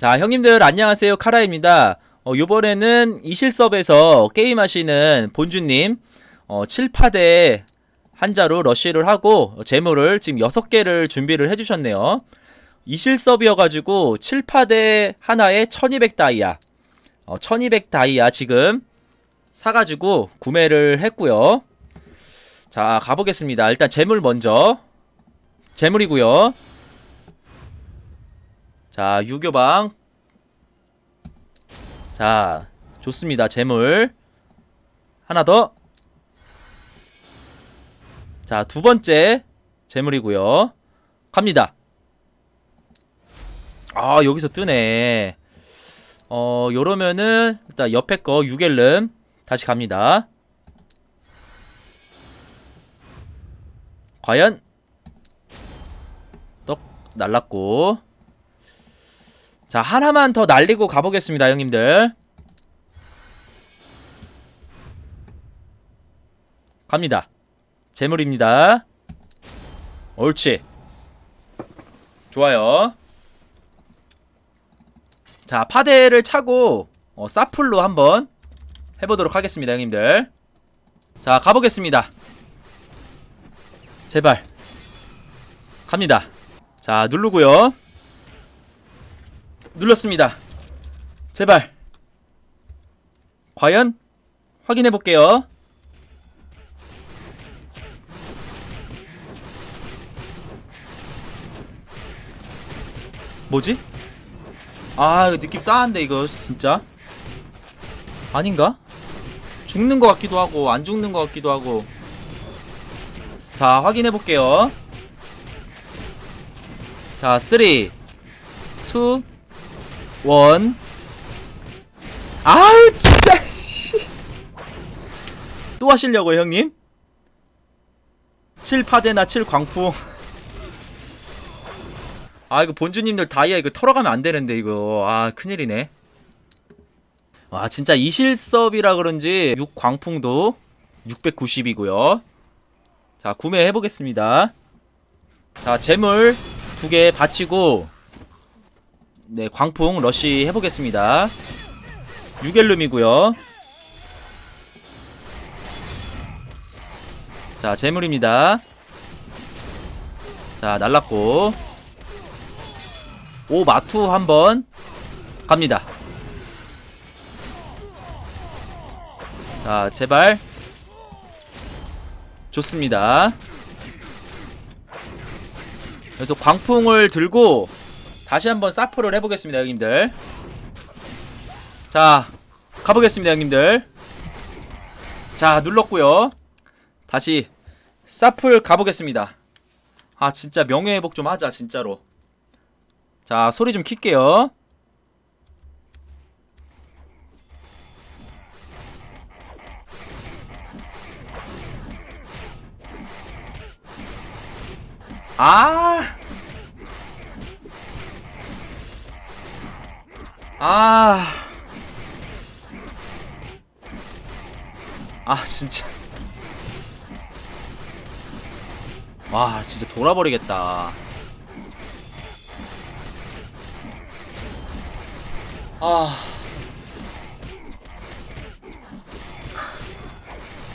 자, 형님들 안녕하세요. 카라입니다. 어, 요번에는 이실섭에서 게임하시는 본주님, 어, 7파대 한자로 러쉬를 하고, 어, 재물을 지금 6개를 준비를 해주셨네요. 이실섭이어가지고, 7파대 하나에 1200 다이아, 어, 1200 다이아 지금 사가지고 구매를 했고요 자, 가보겠습니다. 일단 재물 먼저. 재물이고요 자, 유교방. 자, 좋습니다. 재물. 하나 더. 자, 두 번째 재물이고요. 갑니다. 아, 여기서 뜨네. 어, 요러면은 일단 옆에 거 유겔름 다시 갑니다. 과연 떡 날랐고 자, 하나만 더 날리고 가보겠습니다, 형님들. 갑니다. 재물입니다. 옳지. 좋아요. 자, 파데를 차고, 어, 사풀로 한번 해보도록 하겠습니다, 형님들. 자, 가보겠습니다. 제발. 갑니다. 자, 누르고요. 눌렀습니다. 제발. 과연 확인해 볼게요. 뭐지? 아, 느낌 싸한데 이거 진짜. 아닌가? 죽는 것 같기도 하고 안 죽는 것 같기도 하고. 자, 확인해 볼게요. 자, 3 2 원. 아우 진짜 씨. 또 하시려고요, 형님? 7파데나 7광풍. 아, 이거 본주님들 다이아 이거 털어가면 안 되는데 이거. 아, 큰일이네. 와, 진짜 이실섭이라 그런지 6광풍도 690이고요. 자, 구매해 보겠습니다. 자, 재물 두 개 바치고 네, 광풍 러쉬 해보겠습니다. 유겔룸이고요. 자, 재물입니다. 자, 날랐고. 오, 마투 한번 갑니다. 자, 제발. 좋습니다. 그래서 광풍을 들고 다시 한번 사프를 해보겠습니다, 형님들. 자, 가보겠습니다, 형님들. 자, 눌렀고요. 다시 사플 가보겠습니다. 아, 진짜 명예회복 좀 하자, 진짜로. 자, 소리 좀 킬게요. 아! 아. 아, 진짜. 와, 진짜 돌아버리겠다. 아.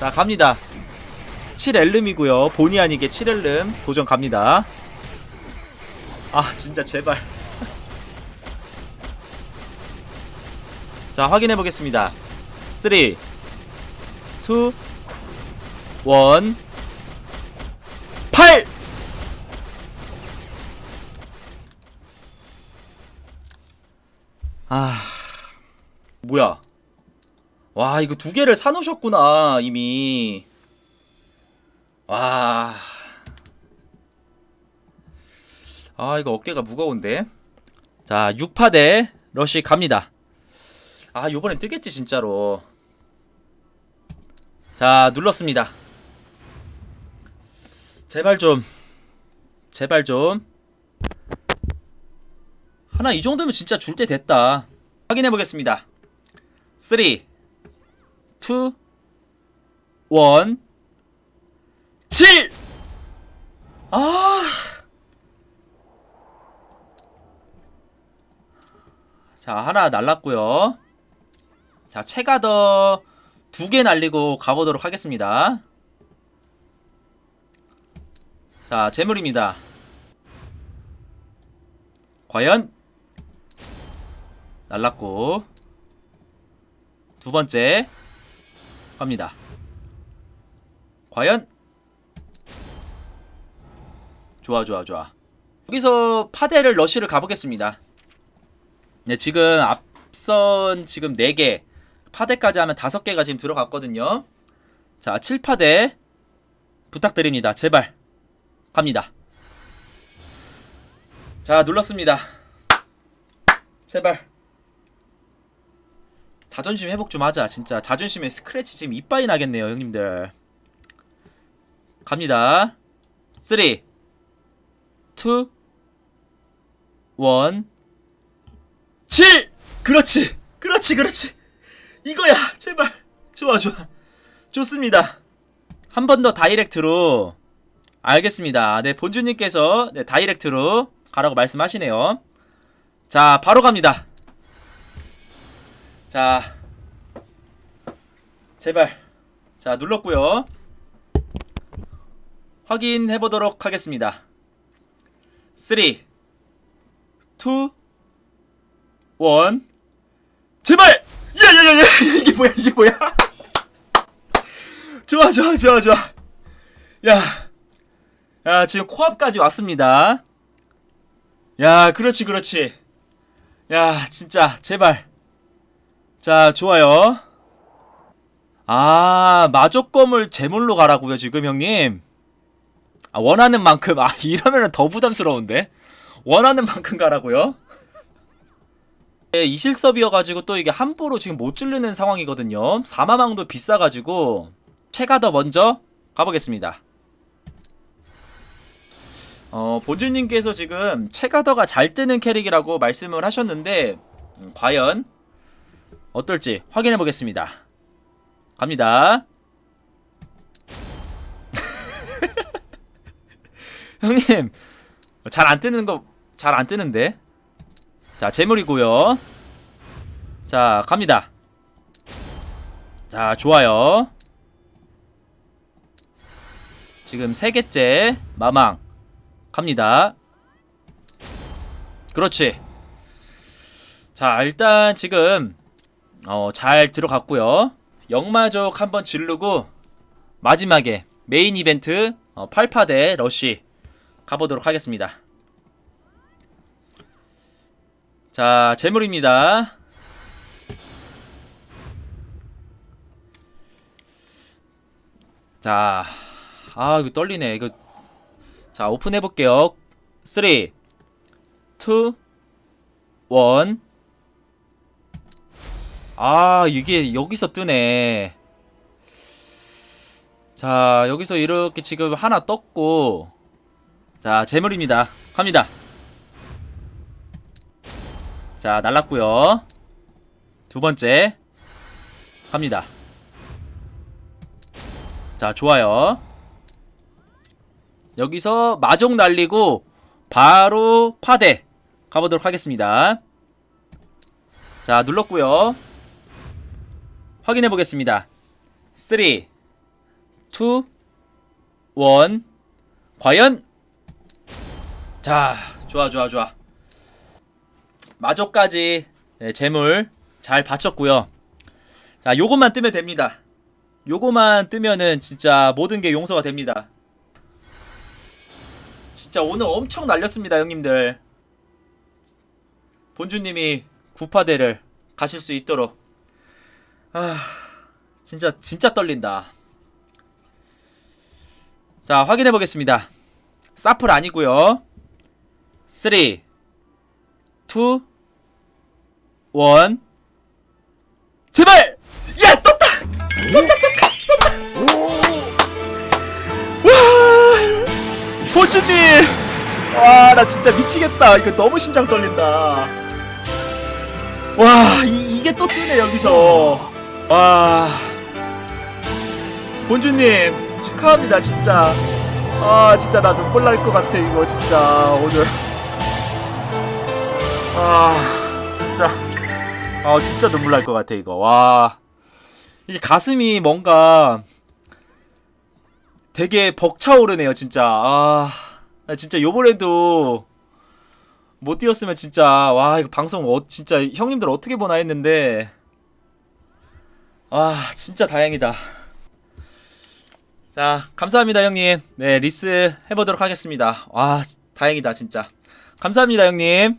자, 갑니다. 7엘름이고요. 본의 아니게 7엘름 도전 갑니다. 아, 진짜 제발. 자, 확인해 보겠습니다. 3 2 1 8 아. 뭐야? 와, 이거 두 개를 사 놓으셨구나, 이미. 와. 아, 이거 어깨가 무거운데. 자, 6파 대 러쉬 갑니다. 아, 요번엔 뜨겠지, 진짜로. 자, 눌렀습니다. 제발 좀. 제발 좀. 하나 이 정도면 진짜 줄 때 됐다. 확인해 보겠습니다. 3 2 1 7! 아. 자, 하나 날랐고요. 자, 체가더 두 개 날리고 가보도록 하겠습니다. 자, 재물입니다. 과연 날랐고 두 번째 갑니다. 과연 좋아 좋아 좋아 여기서 파데를 러쉬를 가보겠습니다. 네, 지금 앞선 지금 4개 파데까지 하면 5개가 지금 들어갔거든요. 자, 7파데 부탁드립니다. 제발 갑니다. 자, 눌렀습니다. 제발. 자존심 회복 좀 하자. 진짜 자존심에 스크래치 지금 이빠이 나겠네요, 형님들. 갑니다. 3 2 1 7! 그렇지! 그렇지, 그렇지! 이거야! 제발! 좋아, 좋아. 좋습니다. 한 번 더 다이렉트로. 알겠습니다. 네, 본주님께서 네, 다이렉트로 가라고 말씀하시네요. 자, 바로 갑니다. 자, 제발. 자, 눌렀고요. 확인해 보도록 하겠습니다. 3 2 1 제발! 야야야야 이게 뭐야 이게 뭐야? 좋아 좋아 좋아 좋아. 야. 야, 지금 코앞까지 왔습니다. 야, 그렇지 그렇지. 야, 진짜 제발. 자, 좋아요. 아, 마조검을 제물로 가라고요, 지금 형님. 아, 원하는 만큼. 아, 이러면은 더 부담스러운데. 원하는 만큼 가라고요. 예, 이실섭이어가지고 또 이게 함부로 지금 못 찌르는 상황이거든요. 사마망도 비싸가지고 채가 더 먼저 가보겠습니다. 어, 본주님께서 지금 채가더가 잘 뜨는 캐릭이라고 말씀을 하셨는데 음, 과연 어떨지 확인해 보겠습니다. 갑니다. 형님 잘 안 뜨는 거 잘 안 뜨는데 자 재물이고요. 자 갑니다. 자 좋아요. 지금 세 개째 마망. 갑니다. 그렇지. 자 일단 지금 어, 잘 들어갔고요. 영마족 한번 지르고 마지막에 메인 이벤트 어, 8파 대 러쉬 가보도록 하겠습니다 자, 재물입니다. 자, 아, 이거 떨리네. 이거. 자, 오픈해 볼게요. 3, 2, 1. 아, 이게 여기서 뜨네. 자, 여기서 이렇게 지금 하나 떴고. 자, 재물입니다. 갑니다. 자, 날랐고요. 두 번째 갑니다. 자, 좋아요. 여기서 마족 날리고 바로 파대 가보도록 하겠습니다. 자, 눌렀고요. 확인해 보겠습니다. 3 2 1 과연 자, 좋아 좋아 좋아. 마저까지 네, 재물 잘 받쳤고요. 자, 요것만 뜨면 됩니다. 요것만 뜨면은 진짜 모든 게 용서가 됩니다. 진짜 오늘 엄청 날렸습니다, 형님들. 본주님이 구파대를 가실 수 있도록. 아, 진짜 진짜 떨린다. 자, 확인해 보겠습니다. 사플 아니고요. 3 2 원. 제발! 야 떴다! 떴다 떴다 떴다! 와! 보주님! 와나 진짜 미치겠다. 이거 너무 심장 떨린다. 와 이, 이게 또 뜨네 여기서. 와. 본주님 축하합니다 진짜. 아 진짜 나 눈물 날 것 같아 이거 진짜 오늘. 아 아 진짜 눈물 날 것 같아 이거. 와. 이게 가슴이 뭔가 되게 벅차오르네요 진짜. 아나 진짜 요번에도 못 뛰었으면 진짜 와 이거 방송 어, 진짜 형님들 어떻게 보나 했는데. 아 진짜 다행이다. 자 감사합니다 형님. 네 리스 해보도록 하겠습니다. 와 다행이다 진짜. 감사합니다 형님